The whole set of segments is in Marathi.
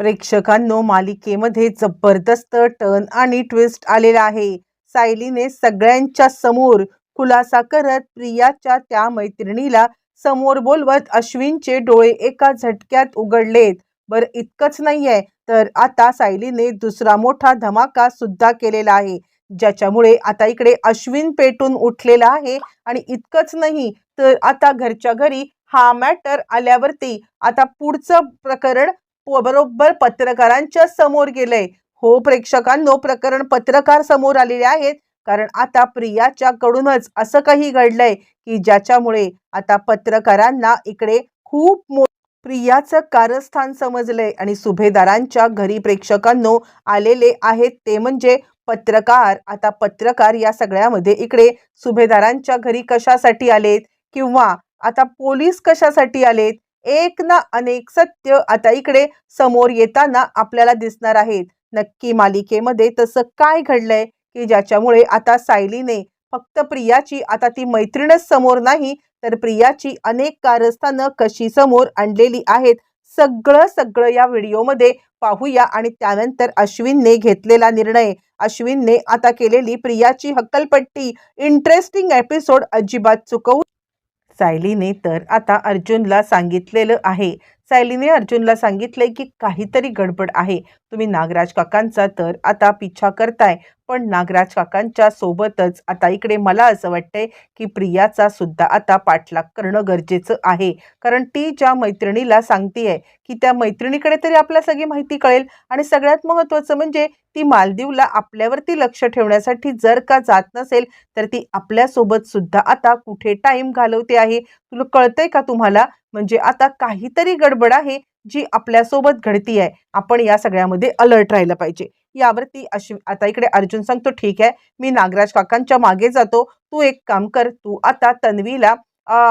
प्रेक्षकांनो मालिकेमध्ये जबरदस्त टर्न आणि ट्विस्ट आलेला आहे. सायलीने सगळ्यांच्या समोर खुलासा करत प्रियाच्या त्या मैत्रिणीला समोर बोलवत अश्विनचे डोळे एका झटक्यात उघडलेत. बरं इतकंच नाहीये तर आता सायलीने दुसरा मोठा धमाका सुद्धा केलेला आहे ज्याच्यामुळे आता इकडे अश्विन पेटून उठलेला आहे आणि इतकंच नाही तर आता घरच्या घरी हा मॅटर आल्यावरती आता पुढचं प्रकरण बरोबर पत्रकारांच्या समोर गेलंय. हो प्रेक्षकांनो प्रकरण पत्रकार समोर आलेले आहेत. कारण आता प्रियाच्या कडूनच असं काही घडलंय की ज्याच्यामुळे आता पत्रकारांना इकडे खूप मो प्रियाचं कारस्थान समजलंय आणि सुभेदारांच्या घरी प्रेक्षकांनो आलेले आहेत. ते म्हणजे पत्रकार. आता पत्रकार या सगळ्यामध्ये इकडे सुभेदारांच्या घरी कशासाठी आलेत? किंवा आता पोलीस कशासाठी आलेत? एक ना अनेक सत्य आता इकडे समोर येताना आपल्याला दिसणार आहेत. नक्की मालिकेमध्ये तसं काय घडलंय की ज्याच्यामुळे आता सायलीने फक्त प्रियाची आता ती मैत्रीणच समोर नाही तर प्रियाची अनेक कारस्थानं कशी समोर आणलेली आहेत सगळं सगळं या व्हिडिओमध्ये पाहूया आणि त्यानंतर अश्विनने घेतलेला निर्णय. अश्विनने आता केलेली प्रियाची हक्कलपट्टी. इंटरेस्टिंग एपिसोड अजिबात चुकवू सायलीने तर आता अर्जुनला सांगितलेलं आहे. सायलीने अर्जुनला सांगितलंय की काहीतरी गडबड आहे. तुम्ही नागराज काकांचा तर आता पिछा करताय. पण नागराज काकांच्या सोबतच. आता इकडे मला असं वाटतंय की प्रियाचा सुद्धा आता पाठलाग करणं गरजेचं आहे. कारण ती ज्या मैत्रिणीला सांगतीये की त्या मैत्रिणीकडे तरी आपल्या सगळी माहिती कळेल. आणि सगळ्यात महत्त्वाचं म्हणजे ती मालदीवला आपल्यावरती लक्ष ठेवण्यासाठी जर का जात नसेल तर ती आपल्यासोबत सुद्धा आता कुठे टाइम घालवते आहे? तुला कळतंय का तुम्हाला? म्हणजे आता काहीतरी गडबड आहे. जी आपल्यासोबत घडती आहे आपण या सगळ्यामध्ये अलर्ट राहिलं पाहिजे. यावरती अशी आता इकडे अर्जुन सांगतो ठीक आहे मी नागराज काकांच्या मागे जातो. तू एक काम कर तू आता तन्वीला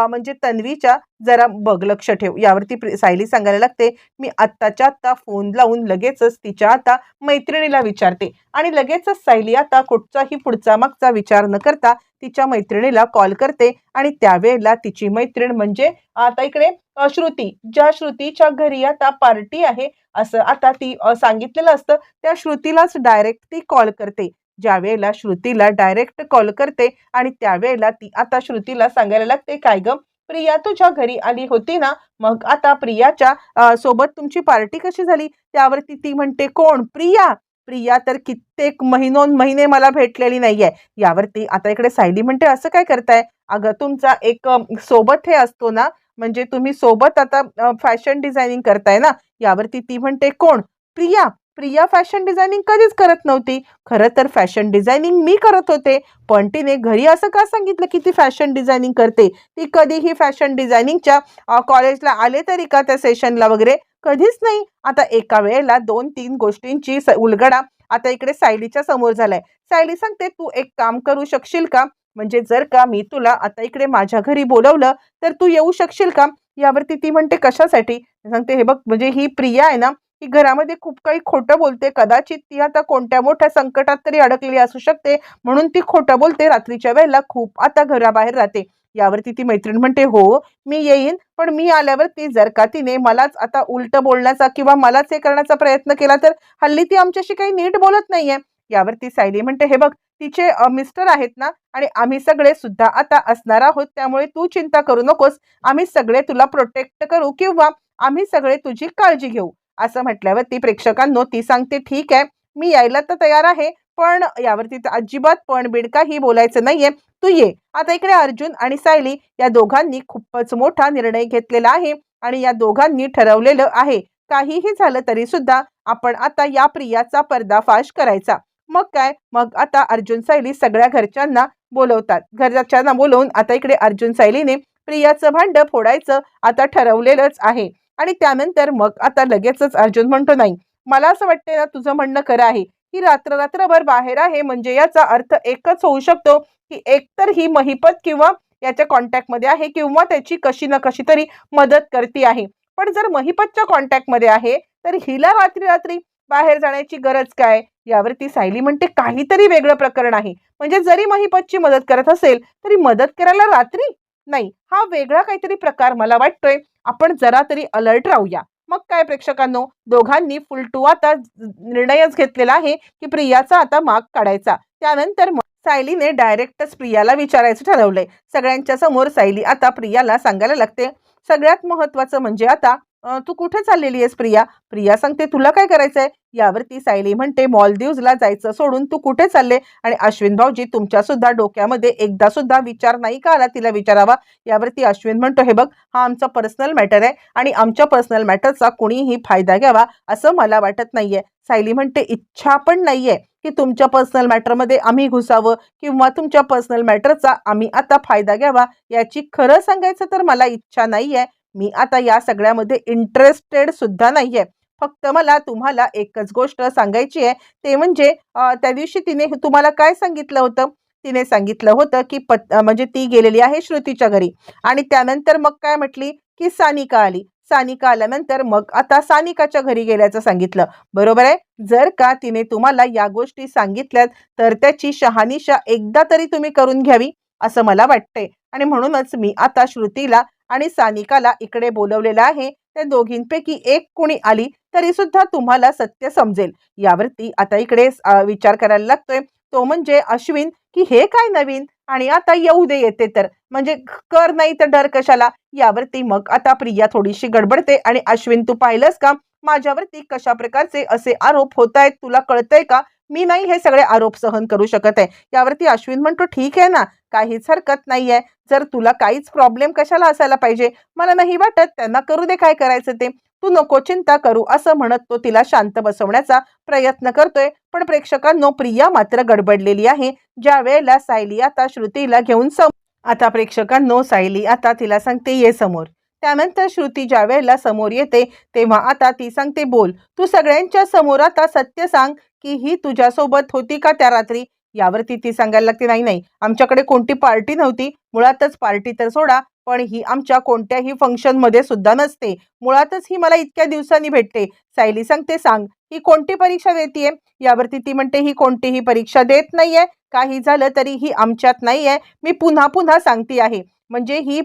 म्हणजे तन्वीच्या जरा बघ लक्ष ठेव. यावरती सायली सांगायला लागते मी आत्ताच्या आत्ता फोन लावून लगेचच तिच्या आता मैत्रिणीला विचारते. आणि लगेचच सायली आता कुठचाही पुढचा मागचा विचार न करता तिच्या मैत्रिणीला कॉल करते. आणि त्यावेळेला तिची मैत्रीण म्हणजे आता इकडे श्रुती ज्या श्रुतीच्या घरी आता पार्टी आहे असं आता ती सांगितलेलं असतं त्या श्रुतीलाच डायरेक्ट ती कॉल करते. ज्या वेळेला श्रुतीला डायरेक्ट कॉल करते आणि त्यावेळेला ती आता श्रुतीला सांगायला लागते काय ग प्रिया तुझ्या घरी आली होती ना? मग आता प्रियाच्या सोबत तुमची पार्टी कशी झाली? त्यावरती ती म्हणते कोण? प्रिया? प्रिया तर कित्येक महिनोन महिने मला भेटलेली नाहीये. यावरती आता इकडे सायली म्हणते असं काय करताय? अगं तुमचा एक सोबत हे असतो ना म्हणजे तुम्ही सोबत आता फॅशन डिझायनिंग करताय ना यावरती ती म्हणते कोण? प्रिया. प्रिया फॅशन डिझायनिंग कधीच करत नव्हती. खरं तर फॅशन डिझायनिंग मी करत होते पण तिने घरी असं का सांगितलं की ती फॅशन डिझायनिंग करते? ती कधीही फॅशन डिझायनिंगच्या कॉलेजला आले तरी का त्या सेशनला वगैरे? कधीच नाही. आता एका वेळेला दोन तीन गोष्टींची स- उलगडा आता इकडे सायलीच्या समोर झालाय. सायली सांगते तू एक काम करू शकशील का? म्हणजे जर का मी तुला आता इकडे माझ्या घरी बोलवलं तर तू येऊ शकशील का? यावरती ती म्हणते कशासाठी? सांगते हे बघ म्हणजे ही प्रिया आहे ना ही घरामध्ये खूप काही खोटं बोलते. कदाचित ती आता कोणत्या मोठ्या संकटात तरी अडकलेली असू शकते. म्हणून ती खोटं बोलते. रात्रीच्या वेळेला खूप आता घराबाहेर राहते. यावरती ती मैत्रीण म्हणते हो मी येईन पण मी आल्यावरती जर का तिने मलाच आता उलट बोलण्याचा किंवा मलाच हे करण्याचा प्रयत्न केला तर हल्ली ती आमच्याशी काही नीट बोलत नाहीये. यावरती सायली म्हणते हे बघ तिचे मिस्टर आहेत ना आणि आम्ही सगळे सुद्धा आता असणार आहोत त्यामुळे तू चिंता करू नकोस. आम्ही सगळे तुला प्रोटेक्ट करू किंवा आम्ही सगळे तुझी काळजी घेऊ. असं म्हटल्यावर ती प्रेक्षकांनो ती सांगते ठीक आहे मी यायला तर तयार आहे पण यावरती तर अजिबात पण बीड काही बोलायचं नाहीये. तू ये. आता इकडे अर्जुन आणि सायली या दोघांनी खूपच मोठा निर्णय घेतलेला आहे आणि या दोघांनी ठरवलेलं आहे. काहीही झालं तरी सुद्धा आपण आता या प्रियाचा पर्दाफाश करायचा. मग काय? मग आता अर्जुन सायली सगळ्या घरच्यांना बोलवतात. घरच्यांना बोलवून आता इकडे अर्जुन सायलीने प्रियाचं भांड फोडायचं आता ठरवलेलंच आहे. आणि त्यानंतर मग आता लगेचच अर्जुन म्हणतो नाही मला असं वाटतंय ना तुझं म्हणणं खरं आहे. ही रात्र रात्रभर बाहेर आहे म्हणजे याचा अर्थ एकच होऊ शकतो की एकतर ही महिपत किंवा याच्या कॉन्टॅक्टमध्ये आहे किंवा त्याची कशी ना कशी तरी मदत करते आहे. पण जर महिपतच्या कॉन्टॅक्टमध्ये आहे तर हिला रात्री रात्री बाहेर जाण्याची गरज काय? यावरती सायली म्हणते काहीतरी वेगळं प्रकरण आहे. म्हणजे जरी महिपतची मदत करत असेल तरी मदत करायला रात्री? नाही. हा वेगळा काहीतरी प्रकार मला वाटतोय. आपण जरा तरी अलर्ट राहूया. मग काय प्रेक्षकांनो? दोघांनी फुल टू आता निर्णयच घेतलेला आहे की प्रियाचा आता माग काढायचा. त्यानंतर मग सायलीने डायरेक्टच प्रियाला विचारायचं ठरवलंय. सगळ्यांच्या समोर सायली आता प्रियाला सांगायला लागते. सगळ्यात महत्वाचं म्हणजे आता तू कुठे चाललेली आहेस प्रिया? प्रिया सांगते तुला काय करायचंय? यावरती सायली म्हणते मॉलदीव्सला जायचं सोडून तू कुठे चालले? आणि अश्विन भाऊजी तुमच्या सुद्धा डोक्यामध्ये एकदा सुद्धा विचार नाही का आला तिला विचारावा? यावरती अश्विन म्हणतो हे बघ हा आमचा पर्सनल मॅटर आहे आणि आमच्या पर्सनल मॅटरचा कुणीही फायदा घ्यावा असं मला वाटत नाहीये. सायली म्हणते इच्छा पण नाहीये की तुमच्या पर्सनल मॅटरमध्ये आम्ही घुसावं किंवा तुमच्या पर्सनल मॅटरचा आम्ही आता फायदा घ्यावा याची खरं सांगायचं तर मला इच्छा नाहीये. मी आता या सगळ्यामध्ये इंटरेस्टेड सुद्धा नाहीये. फक्त मला तुम्हाला एकच गोष्ट सांगायची आहे. ते म्हणजे त्या दिवशी तिने तुम्हाला काय सांगितलं होतं? तिने सांगितलं होतं की पत म्हणजे ती गेलेली आहे श्रुतीच्या घरी. आणि त्यानंतर मग काय म्हटली? की सानिका आली. सानिका आल्यानंतर मग आता सानिकाच्या घरी गेल्याचं सांगितलं. बरोबर आहे? जर का तिने तुम्हाला या गोष्टी सांगितल्यात तर त्याची शहानिशा एकदा तरी तुम्ही करून घ्यावी असं मला वाटतंय. आणि म्हणूनच मी आता श्रुतीला आणि सानिकाला इकडे बोलवलेलं आहे. त्या दोघींपैकी एक कोणी आली तरी सुद्धा तुम्हाला सत्य समजेल. यावरती आता इकडे विचार करायला लागतोय. तो म्हणजे अश्विन की हे काय नवीन? आणि आता येऊ दे येते तर. म्हणजे कर नाही तर डर कशाला? यावरती मग आता प्रिया थोडीशी गडबडते आणि अश्विन तू पाहिलंस का? माझ्यावरती कशा प्रकारचे असे आरोप होत आहेत? तुला कळतंय का? मी नाही हे सगळे आरोप सहन करू शकत आहे. यावरती अश्विन म्हणतो ठीक आहे ना. काहीच हरकत नाहीये. जर तुला काहीच प्रॉब्लेम कशाला असायला पाहिजे? मला नाही वाटत. त्यांना करू दे काय करायचं ते. तू नको चिंता करू. असं म्हणत तो तिला शांत बसवण्याचा प्रयत्न करतोय. पण प्रेक्षकांनो प्रिया मात्र गडबडलेली आहे. ज्या वेळेला सायली आता श्रुतीला घेऊन सम आता प्रेक्षकांनो सायली आता तिला सांगते ये समोर. त्यानंतर श्रुती ज्या वेळेला समोर येते तेव्हा आता ती सांगते बोल. तू सगळ्यांच्या समोर आता सत्य सांग की ही तुझ्यासोबत होती का त्या रात्री? यावरती ती सांगायला लागते नाही नाही आमच्याकडे कोणती पार्टी नव्हती मुळातच पार्टी तर सोडा पण ही आमच्या कोणत्याही फंक्शनमध्ये सुद्धा नसते. मुळातच ही मला इतक्या दिवसांनी भेटते. सायली सांगते सांग ही कोणती परीक्षा देतीये? यावरती ती म्हणते ही कोणतीही परीक्षा देत नाहीये. काही झालं तरी ही आमच्यात नाहीये. मी पुन्हा पुन्हा सांगते आहे. म्हणजे ही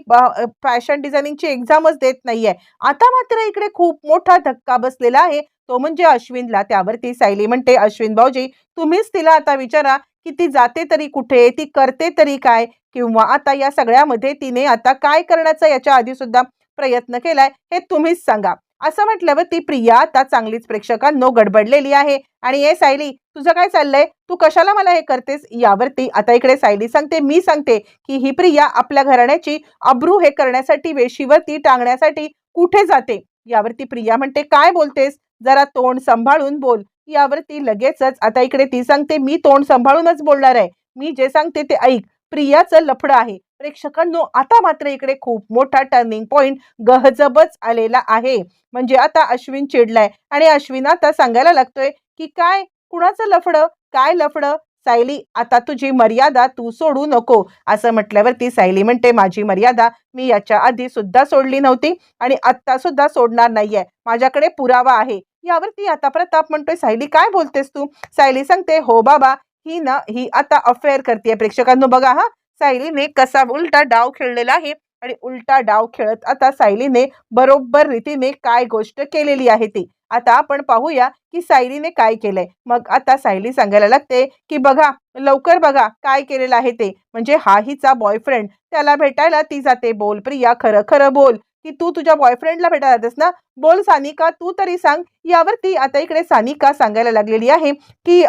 फॅशन डिझायनिंगची एक्झामच देत नाहीये. आता मात्र इकडे खूप मोठा धक्का बसलेला आहे. तो म्हणजे अश्विनला. त्यावरती सायली म्हणते अश्विन भाऊजी तुम्हीच तिला आता विचारा. की ती जाते तरी कुठे ती करते तरी काय? किंवा आता या सगळ्यामध्ये तिने आता काय करण्याचा याच्या आधी सुद्धा प्रयत्न केलाय हे तुम्हीच सांगा. असं म्हटल्यावर ती प्रिया आता चांगलीच प्रेक्षकांनो गडबडलेली आहे. आणि ए सायली तुझं काय चाललंय? तू कशाला मला हे करतेस? यावरती आता इकडे सायली सांगते मी सांगते की ही प्रिया आपल्या घराण्याची अब्रू हे करण्यासाठी वेशीवरती टांगण्यासाठी कुठे जाते? यावरती प्रिया म्हणते काय बोलतेस? जरा तोंड सांभाळून बोल. यावर ती लगेचच आता इकडे ती सांगते मी तोंड सांभाळूनच बोलणार आहे. मी जे सांगते ते ऐक. प्रियाचं लफडं आहे. प्रेक्षकांनो आता मात्र इकडे खूप मोठा टर्निंग पॉइंट गहजबच आलेला आहे. म्हणजे आता अश्विन चिडलाय. आणि अश्विन आता सांगायला लागतोय की काय? कुणाचं लफडं? काय लफडं? सायली आता तुझी मर्यादा तू सोडू नको. असं म्हटल्यावरती सायली म्हणते माझी मर्यादा मी याच्या आधी सुद्धा सोडली नव्हती आणि आत्ता सुद्धा सोडणार नाहीये. माझ्याकडे पुरावा आहे. यावरती आता प्रताप म्हणतोय सायली काय बोलतेस तू? सायली सांगते हो बाबा ही ना ही आता अफेअर करते प्रेक्षकांनो बघा हा. सायलीने कसा उलटा डाव खेळलेला आहे आणि उलटा डाव खेळत आता सायलीने बरोबर रीतीने काय गोष्ट केलेली आहे ती. आता आपण पाहूया की सायलीने काय केलंय. मग आता सायली सांगायला लागते की बघा लवकर बघा काय केलेलं आहे ते. म्हणजे हा हिचा बॉयफ्रेंड त्याला भेटायला ती जाते. बोल प्रिया खरं खरं बोल. की तू तुझ्या बॉयफ्रेंडला भेटायला जातेस ना? बोल सानिका तू तरी सांग. यावरती आता इकडे सानिका सांगायला लागलेली आहे की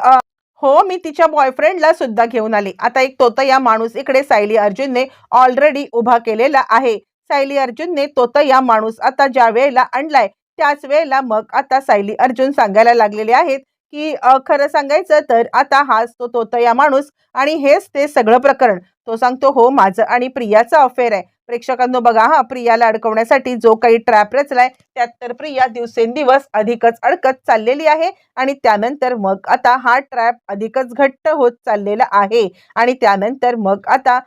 हो मी तिच्या बॉयफ्रेंडला सुद्धा घेऊन आले. आता एक तोतया माणूस इकडे सायली अर्जुनने ऑलरेडी उभा केलेला आहे. सायली अर्जुनने तोतया माणूस आता ज्या वेळेला आणलाय त्याच वेळेला मग आता सायली अर्जुन सांगायला लागलेले आहेत की खरं सांगायचं तर आता हाच तो तोतया माणूस आणि हेच ते सगळं प्रकरण. तो सांगतो हो माझं आणि प्रियाचं अफेअर आहे. प्रेक्षकांनो बघा हा प्रियाला अडकवण्यासाठी जो काही ट्रॅप रचलाय त्यात तर प्रिया दिवसेंदिवस अधिकच अडकत चाललेली आहे आणि त्यानंतर मग आता हा ट्रॅप अधिकच घट्ट होत चाललेला आहे. आणि त्यानंतर मग आता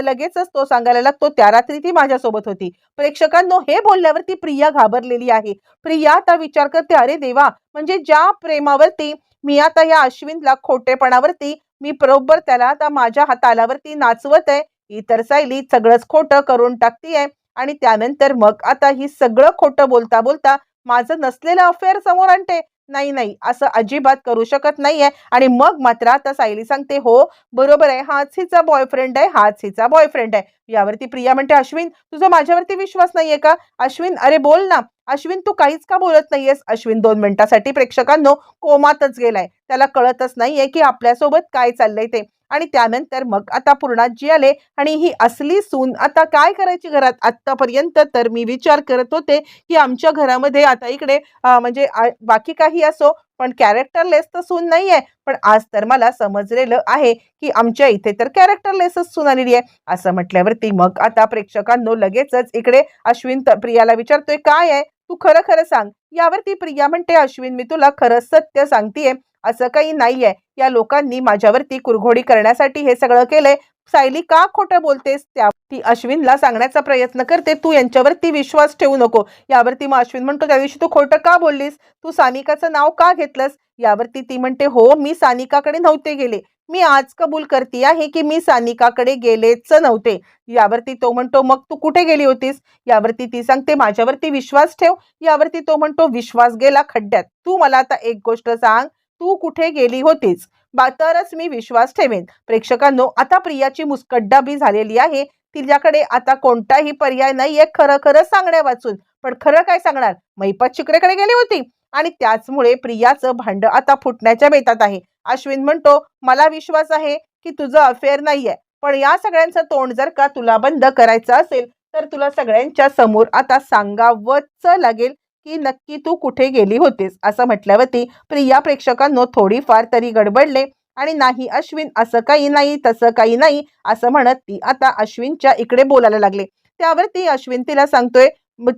लगेचच तो सांगायला लागतो त्या रात्री ती माझ्यासोबत होती. प्रेक्षकांनो हे बोलल्यावरती प्रिया घाबरलेली आहे. प्रिया आता विचार करते अरे देवा म्हणजे ज्या प्रेमावरती मी आता या अश्विनला खोटेपणावरती मी बरोबर त्याला आता माझ्या हातालावरती नाचवत आहे ही तर सायली सगळंच खोटं करून टाकतीये. आणि त्यानंतर मग आता ही सगळं खोटं बोलता बोलता माझं नसलेलं अफेअर समोर आणते. नाही नाही असं अजिबात करू शकत नाहीये. आणि मग मात्र आता सायली सांगते हो बरोबर आहे हाच हिचा बॉयफ्रेंड आहे हाच हिचा बॉयफ्रेंड आहे. यावरती प्रिया म्हणते अश्विन तुझा माझ्यावरती विश्वास नाहीये का? अश्विन अरे बोल ना. अश्विन तू काहीच का बोलत नाहीयेस? अश्विन दोन मिनिटासाठी प्रेक्षकांनो कोमातच गेलाय. त्याला कळतच नाहीये की आपल्यासोबत काय चाललंय ते. आणि त्यानंतर मग आता पूर्णाजी आले आणि ही असली सून आता काय करायची घरात? आत्तापर्यंत तर मी विचार करत होते की आमच्या घरामध्ये आता इकडे म्हणजे बाकी काही असो पण कॅरेक्टरलेस तर सून नाही आहे पण आज तर मला समजलेलं आहे की आमच्या इथे तर कॅरेक्टरलेसच सून आलेली आहे. असं म्हटल्यावरती मग आता प्रेक्षकांनो लगेचच इकडे अश्विन प्रियाला विचारतोय काय आहे? तू खरं खरं सांग. यावरती प्रिया म्हणते अश्विन मी तुला खरं सत्य सांगतेय. असं काही नाहीये. या लोकांनी माझ्यावरती कुरघोडी करण्यासाठी हे सगळं केलंय. सायली का खोटं बोलतेस? त्या ती अश्विनला सांगण्याचा प्रयत्न करते. तू यांच्यावरती विश्वास ठेवू नको. यावरती मग अश्विन म्हणतो त्या दिवशी तू खोटं का बोललीस? तू सानिकाचं नाव का घेतलंस? यावरती ती म्हणते हो मी सानिकाकडे नव्हते गेले. मी आज कबूल करते आहे की मी सानिकाकडे गेलेच नव्हते. यावरती तो म्हणतो मग तू कुठे गेली होतीस? यावरती ती सांगते माझ्यावरती विश्वास ठेव. यावरती तो म्हणतो विश्वास गेला खड्ड्यात. तू मला आता एक गोष्ट सांग. तू कुठे गेली होतीस? बा तरच मी विश्वास ठेवेन. प्रेक्षकांनो आता प्रियाची मुस्कड्डाबी झालेली आहे. तिच्याकडे आता कोणताही पर्याय नाहीये खरं खरं सांगण्या वाचून. पण खरं काय सांगणार? मैपत चिकडेकडे गेली होती. आणि त्याचमुळे प्रियाचं भांड आता फुटण्याच्या बेतात आहे. अश्विन म्हणतो मला विश्वास आहे की तुझं अफेअर नाहीये. पण या सगळ्यांचं तोंड जर का तुला बंद करायचं असेल तर तुला सगळ्यांच्या समोर आता सांगावंच लागेल. की नक्की तू कुठे गेली होतीस? असं म्हटल्यावरती प्रिया प्रेक्षकांनो थोडीफार तरी गडबडले. आणि नाही अश्विन असं काही नाही तसं काही नाही असं म्हणत ती आता अश्विनच्या इकडे बोलायला लागले. त्यावरती अश्विन तिला सांगतोय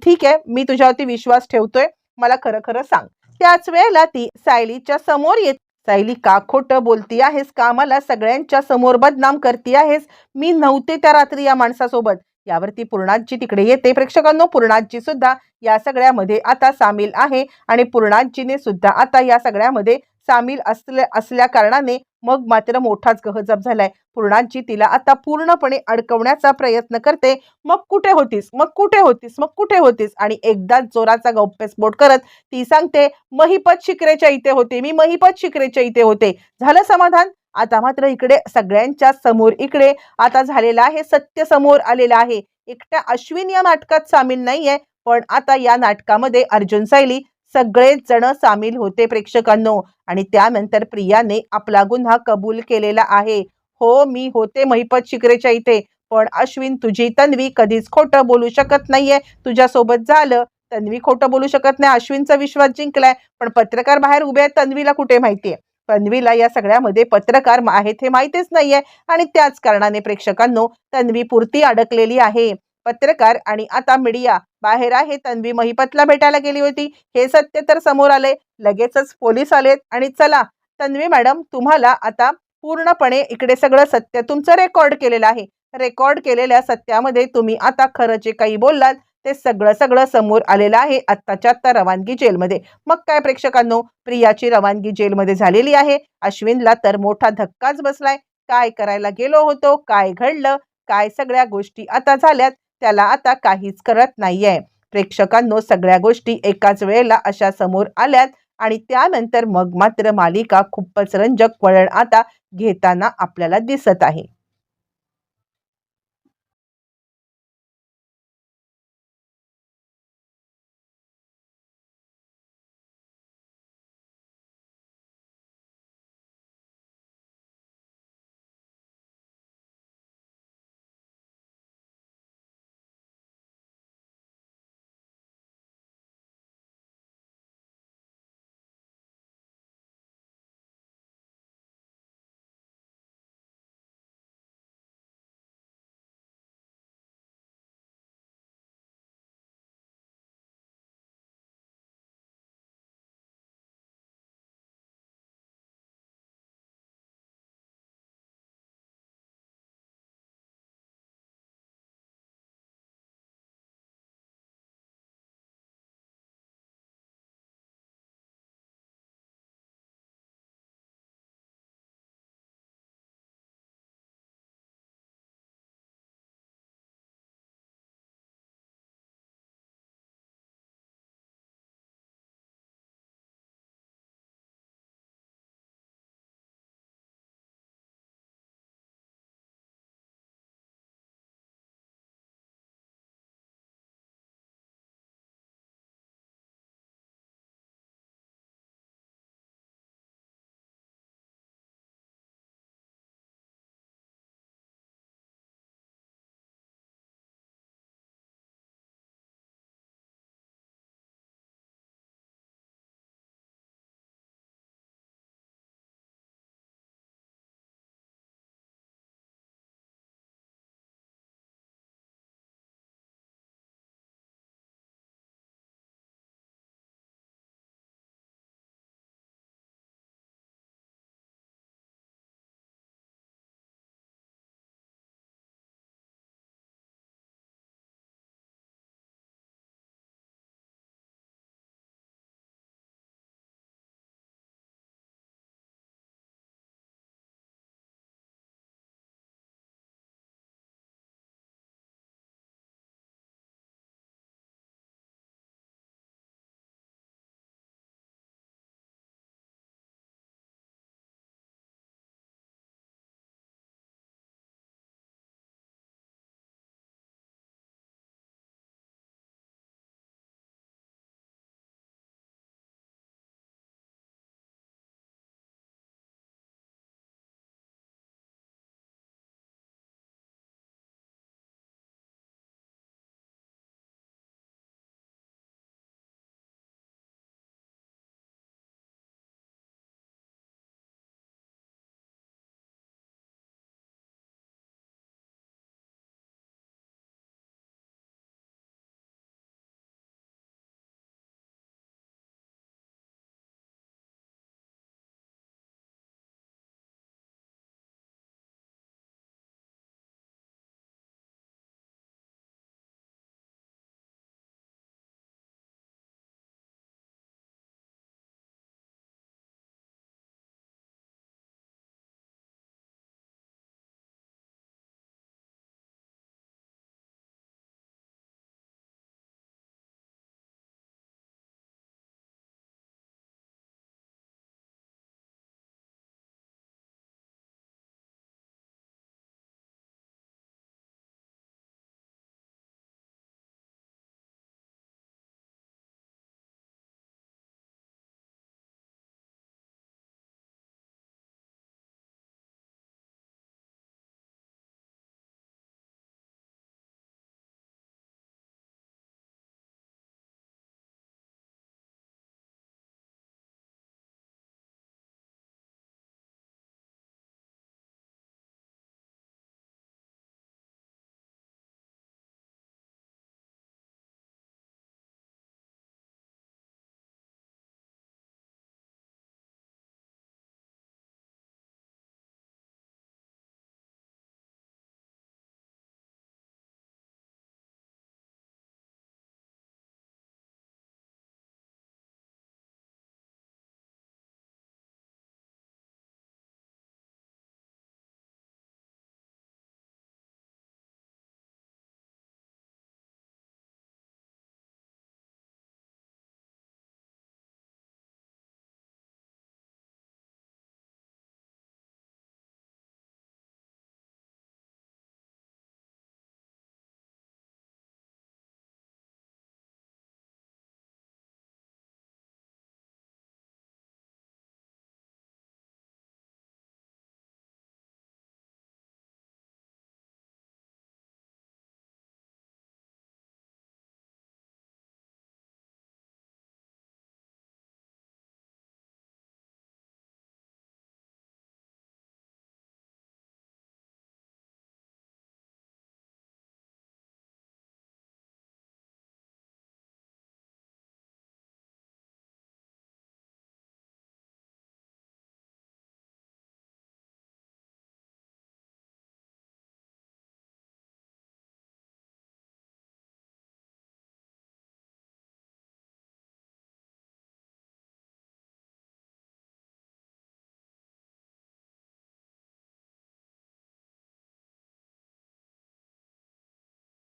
ठीक आहे मी तुझ्यावरती विश्वास ठेवतोय मला खरं खरं सांग. त्याच वेळेला ती सायलीच्या समोर येत सायली का खोटं बोलती आहेस? का मला सगळ्यांच्या समोर बदनाम करती आहेस? मी नव्हते त्या रात्री या माणसासोबत. यावरती पूर्णाजी तिकडे येते. प्रेक्षकांनो पूर्णाजी सुद्धा या सगळ्यामध्ये आता सामील आहे आणि पूर्णाजीने सुद्धा आता या सगळ्यामध्ये सामील असल्या असल्या कारणाने मग मात्र मोठाच गहजब झालाय. पूर्णाजी तिला आता पूर्णपणे अडकवण्याचा प्रयत्न करते. मग कुठे होतीस? मग कुठे होतीस? मग कुठे होतीस? आणि एकदाच जोराचा गौप्यस्फोट करत ती सांगते महिपत शिकरेच्या इथे होते. मी महिपत शिकरेच्या इथे होते. झालं समाधान? आता मात्र इकडे सगळ्यांच्या समोर इकडे आता झालेलं आहे सत्य समोर आलेलं आहे. एकट्या अश्विन या नाटकात सामील नाहीये पण आता या नाटकामध्ये अर्जुन सायली सगळेच जण सामील होते प्रेक्षकांनो. आणि त्यानंतर प्रियाने आपला गुन्हा कबूल केलेला आहे. हो मी होते महिपत शिकरेच्या इथे पण अश्विन तुझी तन्वी कधीच खोटं बोलू शकत नाहीये. तुझ्यासोबत झालं तन्वी खोटं बोलू शकत नाही. अश्विनचा विश्वास जिंकलाय पण पत्रकार बाहेर उभे आहेत तन्वीला कुठे माहितीये? तन्वीला या सगळ्यामध्ये पत्रकार आहेत हे माहितीच नाहीये. आणि त्याच कारणाने प्रेक्षकांनो तन्वी पुरती अडकलेली आहे. पत्रकार आणि आता मीडिया बाहेर आहे तन्वी महिपतला भेटायला गेली होती. हे सत्य तर समोर आले लगेचच पोलीस आलेत आणि चला तन्वी मॅडम तुम्हाला आता पूर्णपणे इकडे सगळं सत्य तुमचं रेकॉर्ड केलेलं आहे. रेकॉर्ड केलेल्या सत्यामध्ये तुम्ही आता खरं जे काही बोललात ते सगळं सगळं समोर आलेलं आहे आत्ताच्या आत्ता रवानगी जेलमध्ये. मग काय प्रेक्षकांनो? प्रियाची रवानगी जेलमध्ये झालेली आहे. अश्विनला तर मोठा धक्काच बसलाय. काय करायला गेलो होतो? काय घडलं? काय सगळ्या गोष्टी आता झाल्यात? त्याला आता काहीच करत नाहीये. प्रेक्षकांनो सगळ्या गोष्टी एकाच वेळेला अशा समोर आल्यात आणि त्यानंतर मग मात्र मालिका खूपच रंजक वळण आता घेताना आपल्याला दिसत आहे.